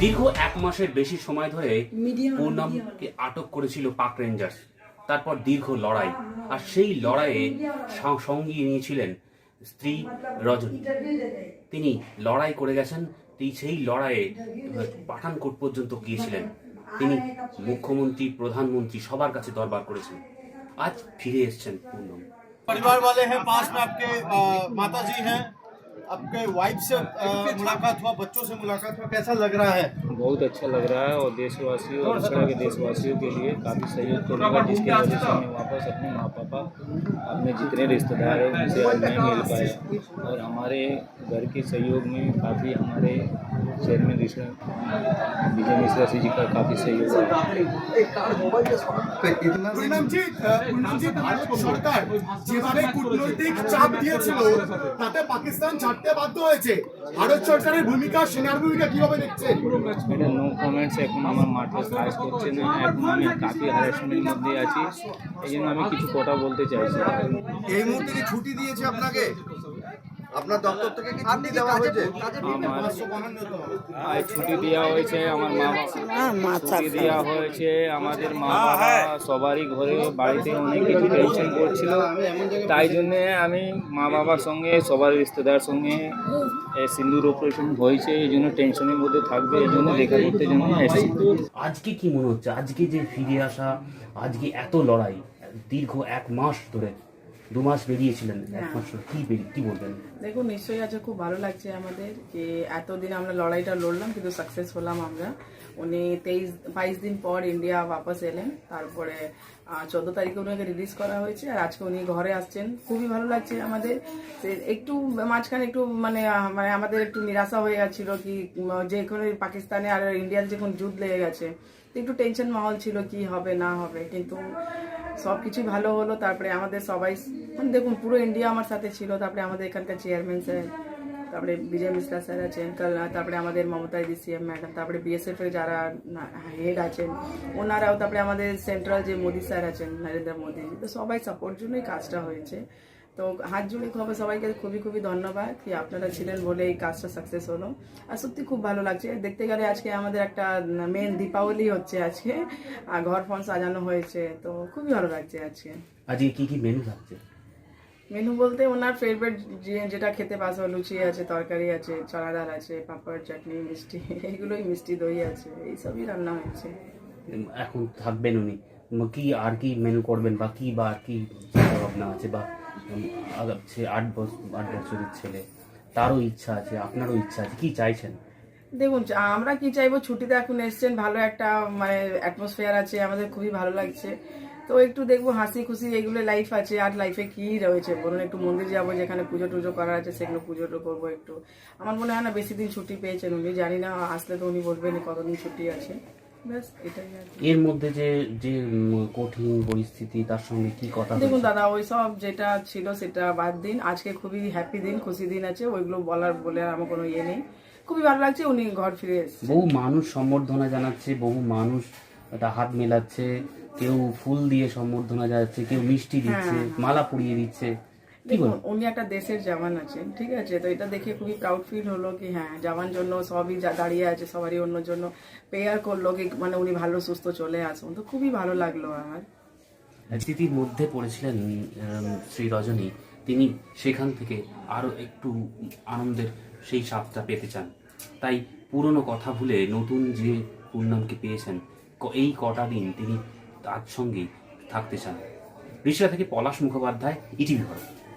দীর্ঘ এক মাসের বেশি সময় ধরে পূর্ণামকে আটক করেছিল পাক রেঞ্জার্স তারপর দীর্ঘ লড়াই আর সেই লড়াইয়ে সা- সঙ্গী নিয়েছিলেন স্ত্রী রজনী তিনি লড়াই করে গেছেন তিনি সেই লড়াইয়ে পাঠানকোট পর্যন্ত গিয়েছিলেন তিনি মুখ্যমন্ত্রী প্রধানমন্ত্রী সবার কাছে দরবার করেছেন আজ ফিরে এসেছেন পূর্ণম परिवार वाले हैं पास में आपके अ, माता जी हैं आपके वाइफ से अ, मुलाकात हुआ बच्चों से मुलाकात हुआ कैसा लग रहा है बहुत अच्छा लग रहा है और देशवासियों और इस तरह के देशवासियों के लिए काफ़ी सहयोग करूँगा जिसकी वजह से मैं वापस अपने माँ पापा अपने जितने रिश्तेदार हैं उनसे आज मैं मिल पाया और हमारे घर के सहयोग में काफ़ी हमारे शहर में रिश्ते विजय मिश्रा जी का काफ़ी सहयोग है পূর্ণামজি পূর্ণামজি ভারত সরকার যেভাবে কূটনৈতিক চাপ দিয়েছিল তাতে পাকিস্তান ছাড়তে বাধ্য হয়েছে। ভারত সরকারের ভূমিকা সেনার ভূমিকা কীভাবে দেখছেন এটা নো কমেন্টস এখন আমার মাঠে কাজ করছে না। এখন আমি কাফি হ্যারাসমেন্টের মধ্যে আছি। এই জন্য আমি কিছু কথা বলতে চাইছি। না। এই মুহূর্তে কি ছুটি দিয়েছে আপনাকে? আপনার দপ্তর থেকে কি ছুটি দেওয়া হয়েছে? আমার ছুটি দেওয়া হয়েছে আমার মা বাবা। ছুটি দেওয়া হয়েছে আমাদের মা বাবা সবারই ঘরে বাড়িতে অনেক কিছু টেনশন করছিল। তাই জন্যে আমি মা বাবার সঙ্গে সবার রিস্তেদার সঙ্গে সিন্দুর অপারেশন হয়েছে এই জন্য টেনশনের মধ্যে থাকবে এই জন্য দেখা করতে জন্য এসেছি। আজকে কি মনে হচ্ছে? আজকে যে ফিরে আসা আজকে এত লড়াই দীর্ঘ এক মাস ধরে দু মাস বেরিয়েছিলেন এক মাস ধরে, কি কি বলবেন? দেখুন নিশ্চয়ই আজকে খুব ভালো লাগছে আমাদের যে এতদিন আমরা লড়াইটা লড়লাম কিন্তু সাকসেস হলাম আমরা। উনি তেইশ বাইশ দিন পর ইন্ডিয়া বাপাস এলেন তারপরে চোদ্দ তারিখে ওনাকে রিলিজ করা হয়েছে আর আজকে উনি ঘরে আসছেন। খুবই ভালো লাগছে আমাদের। একটু মাঝখানে একটু মানে মানে আমাদের একটু নিরাশা হয়ে গেছিল কি যে এখানে পাকিস্তানে আর ইন্ডিয়ার যে যখন যুদ্ধ লেগে গেছে। একটু টেনশন মহল ছিল কি হবে না হবে কিন্তু সব কিছুই ভালো হলো, তারপরে আমাদের সবাই মানে দেখুন, পুরো ইন্ডিয়া আমার সাথে ছিল, তারপরে আমাদের এখানকার চেয়ারম্যান স্যার তারপরে বিজয় মিশ্রা স্যার আছেন তারপরে আমাদের মমতা দি সিএম ম্যাডাম তারপরে বিএসএফ এর যারা হেড আছেন, ওনারাও, তারপরে আমাদের সেন্ট্রাল যে মোদি স্যার আছেন, নরেন্দ্র মোদী, তো সবাই সাপোর্ট জন্যই কাজটা হয়েছে। তো হাত জুড়ে খবর সবাইকে খুবই খুবই ধন্যবাদ কি আপনারা ছিলেন বলে এই কাজটা সাকসেস হলো। আর সত্যি খুব ভালো লাগছে। দেখতে গেলে আজকে আমাদের একটা মেন দীপাবলি হচ্ছে আজকে। আর ঘর ফোন সাজানো হয়েছে। তো খুবই ভালো লাগছে আজকে। আজকে কি কি মেনু থাকছে? মেনু বলতে ওনার ফেভারিট যেটা খেতে পাশে লুচি আছে তরকারি আছে চনা ডাল আছে পাপড় চাটনি মিষ্টি এইগুলোই মিষ্টি দই আছে এইসবই রান্না হয়েছে। এখন থাকবেন উনি। কি আর কি মেনু করবেন বা কি বা আর কি? ভাবনা আছে বা সে আট বছর আট বছরের ছেলে, তারও ইচ্ছা আছে, আপনারও ইচ্ছা আছে, কি চাইছেন? দেখুন আমরা কি চাইব? ছুটিতে এখন এসছেন, ভালো একটা মানে অ্যাটমসফিয়ার আছে, আমাদের খুবই ভালো লাগছে। তো একটু দেখব, হাসি খুশি, এগুলো লাইফ আছে, আর লাইফে কি রয়েছে? বলুন, একটু মন্দির যাব, যেখানে পুজো টুজো করা আছে, সেগুলো পুজো করব একটু। আমার মনে হয় না, বেশি দিন ছুটি পেয়েছেন উনি, জানি না, আসলে তো উনি বলবেন কতদিন ছুটি আছে। এর মধ্যে যে যে কঠিন পরিস্থিতি তার সঙ্গে কি কথা দেখুন দাদা ওই সব যেটা ছিল সেটা বাদ দিন। আজকে খুবই হ্যাপি দিন খুশি দিন আছে ওইগুলো বলার বলে আর আমার কোনো ইয়ে নেই। খুবই ভালো লাগছে উনি ঘর ফিরে এসেছে বহু মানুষ সম্বর্ধনা জানাচ্ছে বহু মানুষ একটা হাত মেলাচ্ছে কেউ ফুল দিয়ে সম্বর্ধনা জানাচ্ছে কেউ মিষ্টি দিচ্ছে মালা পরিয়ে দিচ্ছে। দেখুন উনি একটা দেশের জওয়ান আছেন ঠিক আছে? তো এটা দেখে খুবই প্রাউড ফিল হলো কি হ্যাঁ জওয়ান জন্য সবই দাঁড়িয়ে আছে সবারই অন্য জন্য প্রেয়ার করল কি মানে উনি ভালো সুস্থ চলে আসুন। তো খুবই ভালো লাগল আমার। স্মৃতির মধ্যে পড়েছিলেন শ্রী রজনী। তিনি সেখান থেকে আরও একটু আনন্দের সেই স্বাদটা পেতে চান। তাই পুরনো কথা ভুলে নতুন যে পূর্ণামকে পেয়েছেন এই কটা দিন তিনি তার সঙ্গেই থাকতে চান। ঋষিরা থেকে পলাশ মুখোপাধ্যায় ইটিভি ভারত।